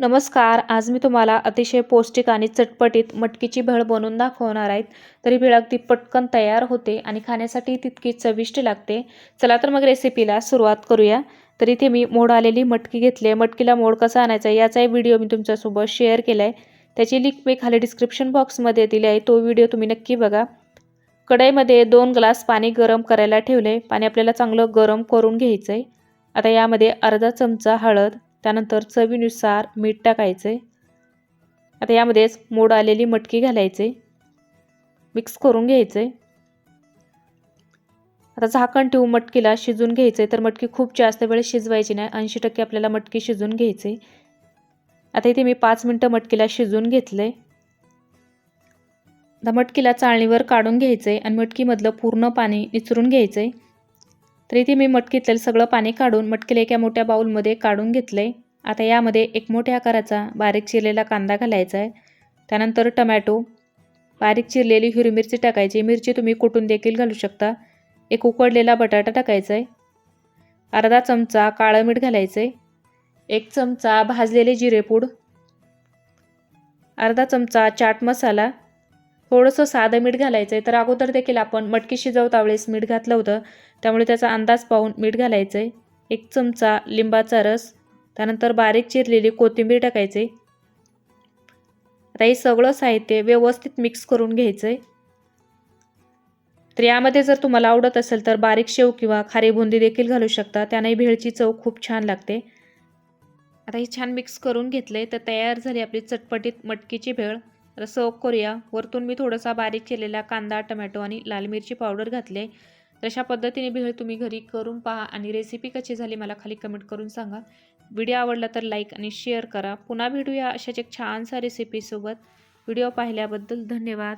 नमस्कार आज मी तुम्हाला अतिशय पौष्टिक आणि चटपटीत मटकीची भेळ बनवून दाखवणार आहेत तरी भेळ अगदी पटकन तयार होते आणि खाण्यासाठी तितकी चविष्ट लागते. चला तर मग रेसिपीला सुरुवात करूया. तर इथे मी मोड आलेली मटकी घेतली आहे. मटकीला मोड कसा आणायचा याचाही व्हिडिओ मी तुमच्यासोबत शेअर केला आहे त्याची लिंक मी खाली डिस्क्रिप्शन बॉक्समध्ये दिली आहे. तो व्हिडिओ तुम्ही नक्की बघा. कढईमध्ये दोन ग्लास पाणी गरम करायला ठेवले आहे पाणी आपल्याला चांगलं गरम करून घ्यायचं आहे आता यामध्ये अर्धा चमचा हळद त्यानंतर चवीनुसार मीठ टाकायचं. आहे आता यामध्येच मोड आलेली मटकी घालायचे. मिक्स करून घ्यायचं. आहे आता झाकण ठेवून मटकीला शिजून घ्यायचं. आहे तर मटकी खूप जास्त वेळ शिजवायची नाही. ऐंशी टक्के आपल्याला मटकी शिजून घ्यायचे. आता इथे मी पाच मिनटं मटकीला शिजून घेतलं. आहे आता मटकीला चाळणीवर काढून घ्यायचं आहे आणि मटकीमधलं पूर्ण पाणी निचरून घ्यायचं. आहे तर इथे मी मटकीतलं सगळं पाणी काढून मटकीला एका मोठ्या बाऊलमध्ये काढून घेतलं. आहे आता यामध्ये एक मोठ्या आकाराचा बारीक चिरलेला कांदा घालायचा आहे. त्यानंतर टमॅटो. बारीक चिरलेली हिरवी मिरची टाकायची. मिरची तुम्ही कुटून देखील घालू शकता. एक उकडलेला बटाटा टाकायचा आहे. अर्धा चमचा काळं मीठ घालायचं आहे. एक चमचा भाजलेले जिरेपूड. अर्धा चमचा चाट मसाला. थोडंसं साधं मीठ घालायचं आहे. तर अगोदर देखील आपण मटकी शिजवता वेळेस मीठ घातलं होतं. त्यामुळे त्याचा अंदाज पाहून मीठ घालायचं आहे. एक चमचा लिंबाचा रस. त्यानंतर बारीक चिरलेली कोथिंबीर टाकायचे. आता हे सगळं साहित्य व्यवस्थित मिक्स करून घ्यायचं आहे तर यामध्ये जर तुम्हाला आवडत असेल तर बारीक शेव किंवा खारी बुंदी देखील घालू शकता. त्याने भेळची चव खूप छान लागते. आता हे छान मिक्स करून घेतले तर तयार झाली आपली चटपटीत मटकीची भेळ. तर सर्व करूया. वरतून मी थोडासा बारीक केलेला कांदा टमॅटो आणि लाल मिरची पावडर घातले. तशा पद्धतीने भेळ तुम्ही घरी करून पहा आणि रेसिपी कशी झाली मला खाली कमेंट करून सांगा. व्हिडिओ आवडला तर लाईक आणि शेअर करा. पुन्हा भेटूया अशाच एक छानसा रेसिपीसोबत व्हिडिओ पाहिल्याबद्दल धन्यवाद.